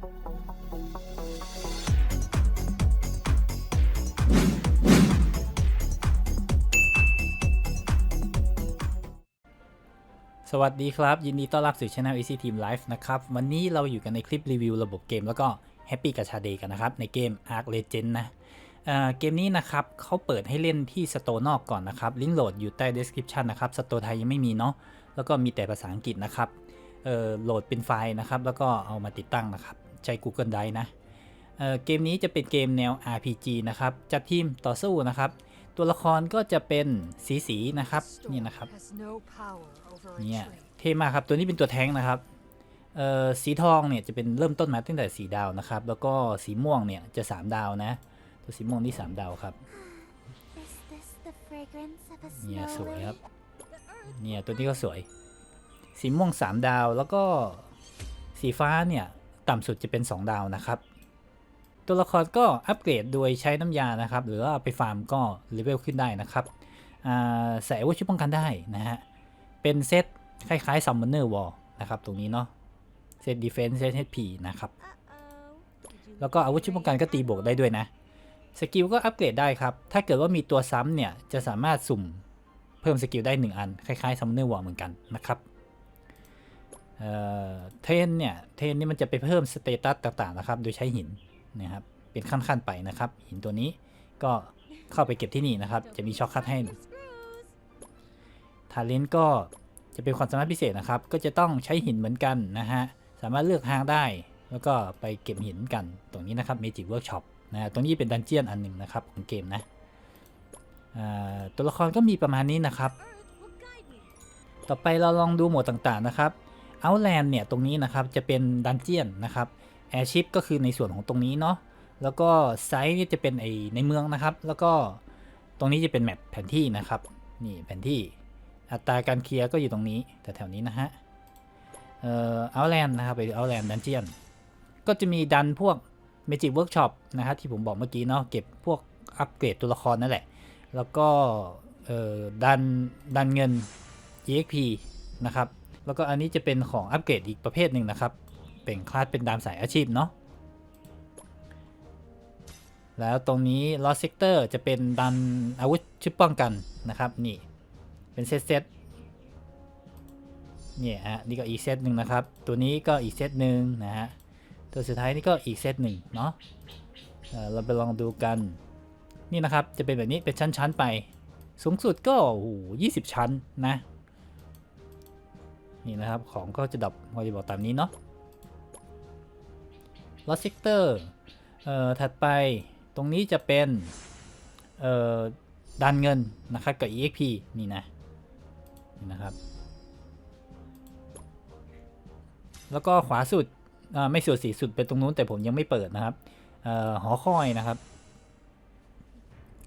สวัสดีครับ ยินดีต้อนรับสู่ช่อง Easy Team Life นะครับ วันนี้เราอยู่กันในคลิปรีวิวระบบเกมแล้วก็แฮปปี้กับชาเดย์กันนะครับ ในเกม Ark Legend นะเเกมนี้นะครับเขาเปิดให้เล่นที่สโตร์นอกก่อนนะครับ ลิงก์โหลดอยู่ใต้ description นะครับสโตร์ไทยยังไม่มีเนาะแล้วก็มีแต่ภาษาอังกฤษนะครับโหลดเป็นไฟล์นะครับ แล้วก็เอามาติดตั้งนะครับ ใช้ Google Drive นะเเกมนี้จะเป็นเกมแนว RPG นะครับ จัดทีมต่อสู้นะครับ ตัวละครก็จะเป็นสีสีๆนะครับนี่นะครับเนี่ยเท่มากครับตัวนี้เป็นตัวแท้งนะครับสีทองเนี่ยจะเป็นเริ่มต้นมาตั้งแต่สีดาวนะครับ แล้วก็สีม่วงเนี่ยจะ 3 ดาวนะ ตัวสีม่วงนี่3ดาวครับเนี่ยสวยครับเนี่ยตัวนี้ก็สวย สีม่วง 3 ดาวแล้วก็สีฟ้าเนี่ย ต่ำสุดจะเป็น 2 ดาวนะครับ ตัวละครก็อัปเกรดโดยใช้น้ำยานะครับ หรือว่าเอาไปฟาร์มก็เลเวลขึ้นได้นะครับอ่าใส่อาวุธชุดป้องกันได้นะฮะ เป็นเซตคล้ายๆ Summoner Wall นะครับตรงนี้เนาะ เซต Defense เซต HP นะครับ Uh-oh. แล้วก็อาวุธชุดป้องกันก็ตีบวกได้ด้วยนะ สกิลก็อัปเกรดได้ครับ ถ้าเกิดว่ามีตัวซ้ำเนี่ยจะสามารถสุ่มเพิ่มสกิลได้ 1 อัน คล้ายๆ Summoner Wall เหมือนกันนะครับ เอ่อเทรนเนี่ยเทรนนี่มันจะไปเพิ่มสเตตัสต่างๆนะครับ โดยใช้หินนะครับเป็นขั้นๆไปนะครับ หินตัวนี้ก็เข้าไปเก็บที่นี่นะครับ จะมีช็อคคัทให้ทาเลนก็จะเป็นความสามารถพิเศษนะครับ ก็จะต้องใช้หินเหมือนกันนะฮะสามารถเลือกทางได้ แล้วก็ไปเก็บหินกันตรงนี้นะครับ Magic Workshop นะฮะตรงนี้เป็นดันเจียนอันหนึ่งนะครับของเกมนะตัวละครก็มีประมาณนี้นะครับ ต่อไปเราลองดูโหมดต่างๆนะครับ Outland เนี่ยตรงนี้นะครับจะเป็นดันเจียนนะครับ Airship ก็คือในส่วนของตรงนี้เนาะแล้วก็ไซส์นี่จะเป็นไอในเมืองนะครับ แล้วก็ตรงนี้จะเป็นแมปแผนที่นะครับนี่แผนที่อัตราการเคลียร์ก็อยู่ตรงนี้แต่แถวนี้นะฮะเอ่อ Outland นะครับไป Outland Dungeon ก็จะมีดันพวก Magic Workshop นะครับที่ผมบอกเมื่อกี้เนาะเก็บพวกอัปเกรดตัวละครนั่นแหละ แล้วก็เอ่อดันดันเงิน EXP นะครับ แล้วก็อันนี้จะเป็นของอัปเกรดอีกประเภทหนึ่งนะครับ เป็นคลาสเป็นดามสายอาชีพเนาะแล้วตรงนี้ Lost Sector จะเป็นดันอาวุธชุดป้องกันนะครับนี่เป็นเซตเซตเนี่ยฮะนี่ก็อีกเซตหนึ่งนะครับ ตัวนี้ก็อีกเซตหนึ่งนะฮะตัวสุดท้ายนี่ก็อีกเซตหนึ่งเนาะเอ่อเราไปลองดูกันนี่นะครับจะเป็นแบบนี้เป็นชั้นๆไป สูงสุดก็โอ้โหยี่สิบชั้นนะ นี่นะครับ ของก็จะดับพอจะบอกตามนี้เนาะ Lost Sector เอ่อถัดไปตรงนี้จะเป็นเอ่อดันเงินนะครับกับ EXP นี่นะนี่นะครับ แล้วก็ขวาสุดอ่าไม่สุดสีสุดเป็นตรงนู้นแต่ผมยังไม่เปิดนะครับออหอคอยนะครับ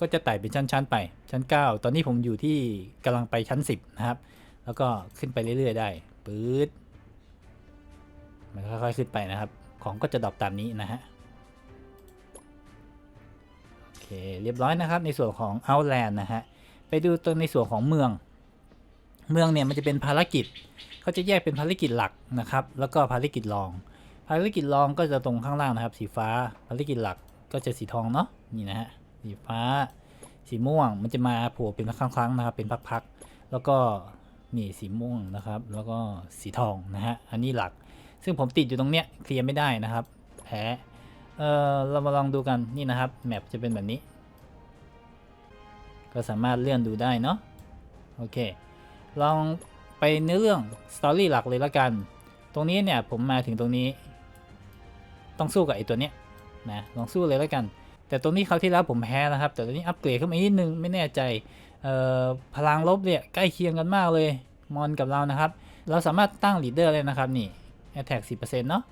ก็จะไต่เป็นชั้น ๆ ไปชั้น 9 ตอนนี้ผมอยู่ที่กำลังไปชั้น 10 นะครับ แล้วก็ขึ้นไปเรื่อยๆได้ปื๊ดมันค่อยๆขึ้นไปนะครับ ของก็จะดรอปตามนี้นะฮะโอเคเรียบร้อยนะครับในส่วนของ Outland นะฮะไปดูตัวในส่วนของเมือง เมืองเนี่ยมันจะเป็นภารกิจเขาจะแยกเป็นภารกิจหลักนะครับ แล้วก็ภารกิจรอง ภารกิจรองก็จะตรงข้างล่างนะครับ สีฟ้าภารกิจหลักก็จะสีทองเนาะนี่นะฮะสีฟ้า สีม่วงมันจะมาโผล่เป็นครั้งๆนะครับเป็นพักๆแล้วก็ นี่สีม่วงนะครับ แล้วก็สีทองนะฮะ อันนี้หลัก ซึ่งผมติดอยู่ตรงเนี้ยเคลียร์ไม่ได้นะครับ แพ้เออเรามาลองดูกันนี่นะครับ แมปจะเป็นแบบนี้ ก็สามารถเลื่อนดูได้เนาะ โอเค ลองไปเนื้อเรื่องสตอรี่หลักเลยละกัน ตรงนี้เนี่ยผมมาถึงตรงนี้ ต้องสู้กับไอตัวเนี้ยนะ ลองสู้เลยละกัน แต่ตรงนี้คราวที่แล้วผมแพ้นะครับ แต่ตอนนี้อัปเกรดขึ้นมาอีกนิดนึงไม่แน่ใจเออพลังลบเนี่ยใกล้เคียงกันมากเลย มอนกับเรานะครับ เราสามารถตั้งลีดเดอร์เลยนะครับนี่ attack 10%เนาะ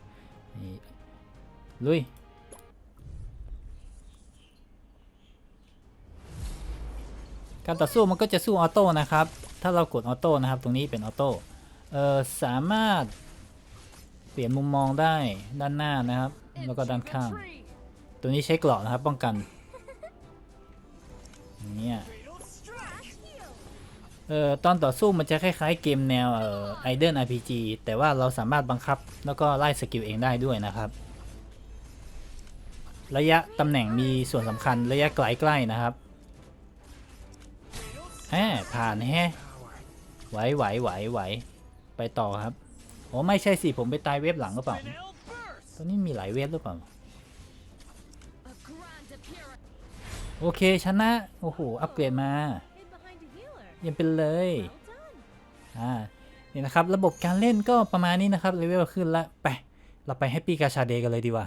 นี่ลุยการต่อสู้มันก็จะสู้ออโต้นะครับ ถ้าเรากดออโต้นะครับ ตรงนี้เป็นออโต้เอ่อสามารถเปลี่ยนมุมมองได้ด้านหน้านะครับ แล้วก็ด้านข้าง ตัวนี้ใช้กราะนะครับป้องกันเนี่ย เอ่อตอนต่อสู้มันจะคล้ายๆเกมแนวเอ่อไอเดน RPG แต่ว่าเราสามารถบังคับแล้วก็ไล่สกิลเองได้ด้วยนะครับ ระยะตำแหน่งมีส่วนสำคัญระยะไกลๆนะครับแฮผ่านแฮไหวไหวไหวไหวไปต่อครับโอ้ไม่ใช่สิผมไปตายเว็บหลังหรือเปล่าตัวนี้มีหลายเว็บหรือเปล่าโอเคชนะโอ้โหอัปเกรดมา ยังเป็นเลย Well done. อ่านี่นะครับระบบการเล่นก็ประมาณนี้นะครับเลเวลขึ้นละไปเราไปแฮปปี้กาชาเดย์กันเลยดีกว่า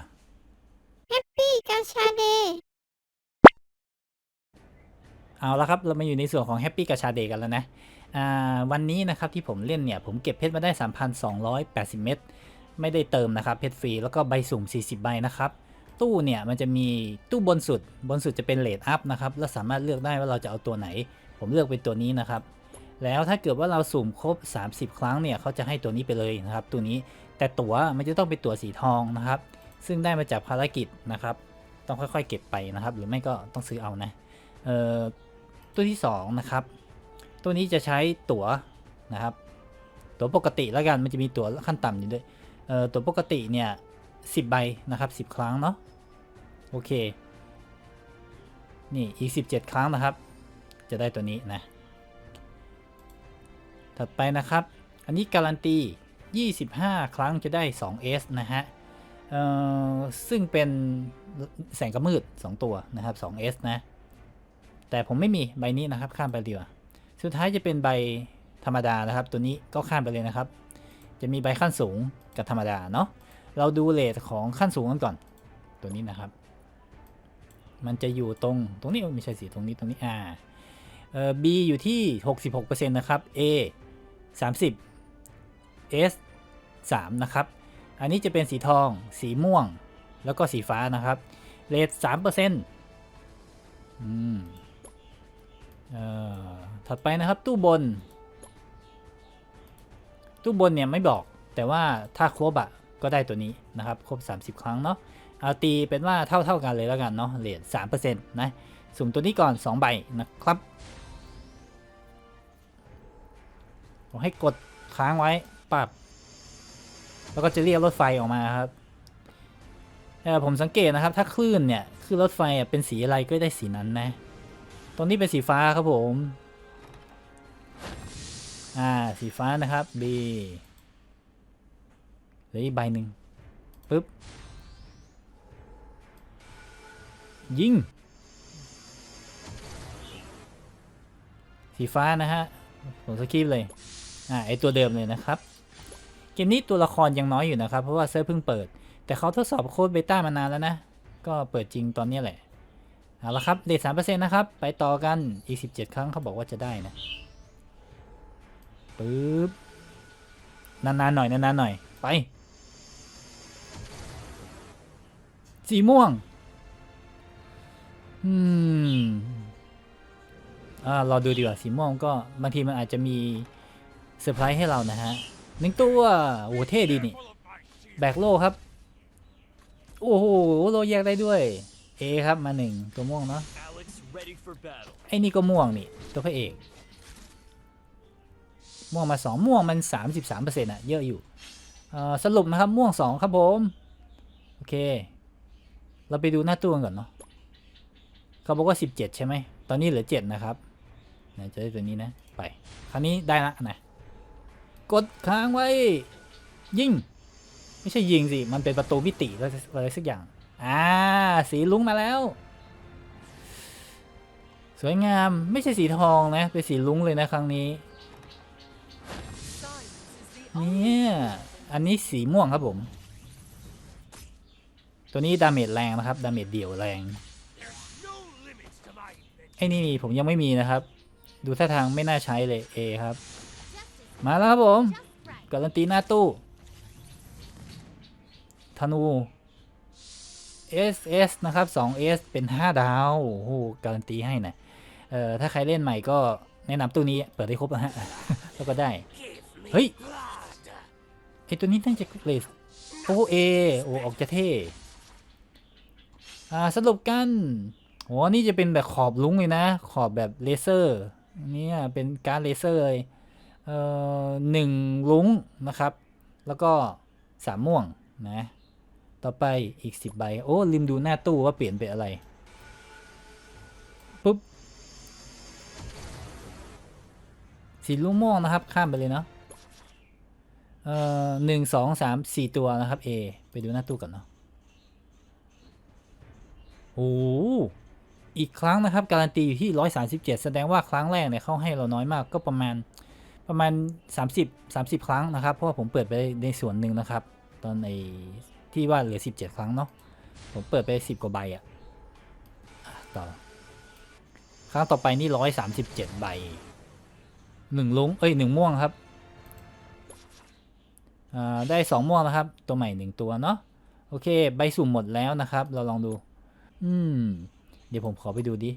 ปี้กาชาเดเอาละครับเรามาอยู่ในส่วนของแฮปปี้กาชาเดย์กันแล้วนะอ่าวันนี้นะครับที่ผมเล่นเนี่ยผมเก็บเพชรมาได้ 3,280 เม็ดไม่ได้เติมนะครับเพชรฟรีแล้วก็ใบสุ่ม 40 ใบนะครับตู้เนี่ยมันจะมีตู้บนสุดบนสุดจะเป็นเลดอัพนะครับแล้วสามารถเลือกได้ว่าเราจะเอาตัวไหน ผมเลือกเป็นตัวนี้นะครับ แล้วถ้าเกิดว่าเราสุ่มครบ 30 ครั้งเนี่ยเขาจะให้ตัวนี้ไปเลยนะครับ ตัวนี้แต่ตั๋วมันจะต้องเป็นตั๋วสีทองนะครับ ซึ่งได้มาจากภารกิจนะครับ ต้องค่อยๆ เก็บไปนะครับ หรือไม่ก็ต้องซื้อเอานะเอ่อตัวที่2นะครับตัวนี้จะใช้ตั๋วนะครับ ตั๋วปกติแล้วกันมันจะมีตั๋วขั้นต่ำอยู่ด้วยเอ่อตั๋วปกติเนี่ยสิบใบนะครับสิบครั้งเนาะโอเคนี่อีก 17 ครั้งนะครับ จะได้ตัวนี้นะ ถัดไปนะครับ อันนี้การันตี 25 ครั้งจะได้ 2S นะฮะเอ่อซึ่งเป็นแสงกระมืด 2 ตัวนะครับ 2S นะ แต่ผมไม่มีใบนี้นะครับ ข้ามไปดีกว่า สุดท้ายจะเป็นใบธรรมดานะครับ ตัวนี้ก็ข้ามไปเลยนะครับ จะมีใบขั้นสูงกับธรรมดาเนาะ เราดูเลทของขั้นสูงกันก่อน ตัวนี้นะครับ มันจะอยู่ตรง ตรงนี้ไม่ใช่สิ ตรงนี้ ตรงนี้ อ่า เอ่อ B อยู่ที่ 66%นะครับ A 30 S 3นะครับ อันนี้จะเป็นสีทอง สีม่วง แล้วก็สีฟ้านะครับเลท3%อืมเอ่อถัดไปนะครับตู้บน ตู้บนเนี่ยไม่บอก แต่ว่าถ้าครบอะก็ได้ตัวนี้นะครับ ครบ 30 ครั้งเนาะ เอาตีเป็นว่าเท่าเท่ากันเลยแล้วกันเนาะเลท3%นะ สุ่มตัวนี้ก่อน 2 ใบนะครับ ผมให้กดค้างไว้ปรับ แล้วก็จะเรียกรถไฟออกมาครับเออผมสังเกตนะครับ ถ้าคลื่นเนี่ยคลื่นรถไฟเป็นสีอะไรก็ได้สีนั้นนะตรงนี้เป็นสีฟ้าครับผม อ่าสีฟ้านะครับ B เหลืออีกใบหนึ่งปึ๊บ ยิง สีฟ้านะฮะผมสกิปเลย อ่าไอตัวเดิมเลยนะครับ เกมนี้ตัวละครยังน้อยอยู่นะครับ เพราะว่าเซิร์ฟเพิ่งเปิด แต่เขาทดสอบโค้ดเบต้ามานานแล้วนะ ก็เปิดจริงตอนนี้แหละ เอาละครับเดทสามเปอร์เซ็นต์นะครับ ไปต่อกันอีกสิบเจ็ดครั้งเขาบอกว่าจะได้นะปึ๊บนานๆหน่อยนานๆหน่อยไป สีม่วง อืมอ่ารอดูดีกว่าสีม่วงก็บางทีมันอาจจะมี เซอร์ไพรส์ให้เรานะฮะหนึ่งตัวโอ้โหเท่ดีนี่แบกโลครับ โอ้โหโลแยกได้ด้วยเอครับมาหนึ่งตัวม่วงเนาะไอ้นี่ก็ม่วงนี่ ตัวพระเอก ม่วงมาสองม่วงมันสามสิบสามเปอร์เซ็นต์อะเยอะอยู่สรุปนะครับม่วงสองครับผม โอเค เราไปดูหน้าตู้กันก่อนเนาะเขาบอกว่าสิบเจ็ดใช่ไหมตอนนี้เหลือเจ็ดนะครับไหนจะได้ตัวนี้นะ ไป คราวนี้ได้ละนะ กดค้างไว้ ยิง ไม่ใช่ยิงสิ มันเป็นประตูมิติอะไรอะไรสักอย่าง อ่า สีลุ้งมาแล้ว สวยงาม ไม่ใช่สีทองนะ เป็นสีลุ้งเลยนะครั้งนี้ เนี่ย อันนี้สีม่วงครับผม ตัวนี้ดาเมจแรงนะครับ ดาเมจเดี่ยวแรง ไอ้นี่ผมยังไม่มีนะครับ ดูท่าทางไม่น่าใช้เลย A ครับ มาแล้วครับผมการันตีหน้าตู้ธนู SS นะครับ 2S เป็น 5 ดาว โอ้โห การันตีให้นะเอ่อ ถ้าใครเล่นใหม่ก็แนะนำตู้นี้ เปิดได้ครบนะฮะ แล้วก็ได้ เฮ้ย ไอตัวนี้น่าจะเลสโอเอโอออกจะเท่ อ่า สรุปกันโหนี่จะเป็นแบบขอบลุ้งเลยนะ ขอบแบบเลเซอร์ เนี่ย เป็นการเลเซอร์เลย หนึ่งลุงนะครับ แล้วก็สามม่วงนะต่อไปอีก 10 ใบ โอ้ลืมดูหน้าตู้ว่าเปลี่ยนเป็นอะไรปุ๊บสีลูกม่วงนะครับ ข้ามไปเลยเนาะเอ่อหนึ่งสองสามสี่ตัวนะครับ A ไปดูหน้าตู้ก่อนเนาะโอ้อีกครั้งนะครับ การันตีอยู่ที่ 137 แสดงว่าครั้งแรกเนี่ยเขาให้เราน้อยมากก็ประมาณ ประมาณ 30 30 ครั้งนะครับ เพราะว่าผมเปิดไปในส่วนหนึ่งนะครับ ตอนในที่ว่าเหลือ 17 ครั้งเนาะผมเปิดไป 10 กว่าใบอะ่ะต่อ ครั้งต่อไปนี่ 137 ใบหนึ่งลุงเอ้ยหนึ่งม่วงครับได้2ม่วงนะครับ ตัวใหม่1ตัวเนาะโอเค ใบสุ่มหมดแล้วนะครับ เราลองดู อืม เดี๋ยวผมขอไปดูดิ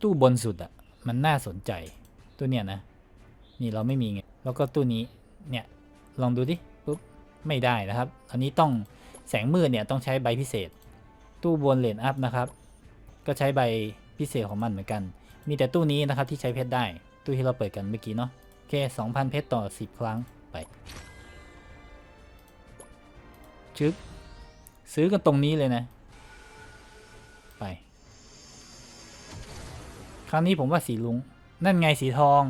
ตู้บนสุดอะมันน่าสนใจ ตัวเนี้ยนะ นี่เราไม่มีไงแล้วก็ตู้นี้เนี่ยลองดูดิปุ๊บไม่ได้นะครับ อันนี้ต้องแสงมืดเนี่ยต้องใช้ใบพิเศษ ตู้บนเลนอัพนะครับ ก็ใช้ใบพิเศษของมันเหมือนกัน มีแต่ตู้นี้นะครับที่ใช้เพชรได้ ตู้ที่เราเปิดกันเมื่อกี้เนาะโอเค2,000 เพชรต่อ 10 ครั้งไปชึกซื้อกันตรงนี้เลยนะ ไป ครั้งนี้ผมว่าสีลุง นั่นไงสีทอง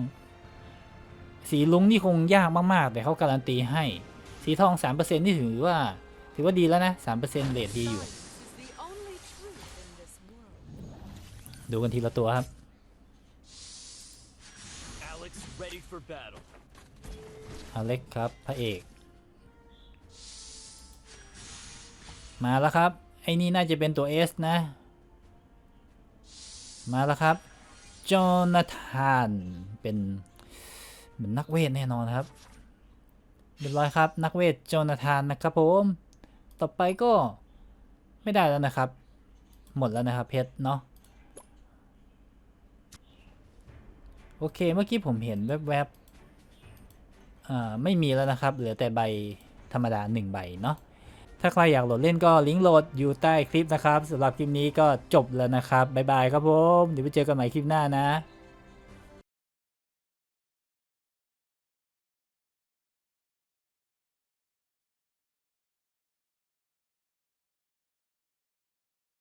สีลุงนี่คงยากมากๆ แต่เขาการันตีให้ สีทอง 3%นี่ถือว่า ถือว่าดีแล้วนะ3%เรทดีอยู่ Is the only truth in this world. ดูกันทีละตัวครับ Alex ready for battle. อเล็กครับ พระเอก มาแล้วครับ ไอ้นี่น่าจะเป็นตัว S นะ มาแล้วครับ จอนาธาน เป็น เหมือนนักเวทแน่นอนครับเรียบร้อยครับ นักเวทโจนาธานนะครับผม ต่อไปก็ไม่ได้แล้วนะครับ หมดแล้วนะครับเพชรเนาะโอเคเมื่อกี้ผมเห็นแวบๆอ่าไม่มีแล้วนะครับ เหลือแต่ใบธรรมดา 1 ใบเนาะถ้าใครอยากโหลดเล่นก็ลิงก์โหลดอยู่ใต้คลิปนะครับสำหรับคลิปนี้ก็จบแล้วนะครับบ๊ายบายครับผม เดี๋ยวไปเจอกันใหม่คลิปหน้านะ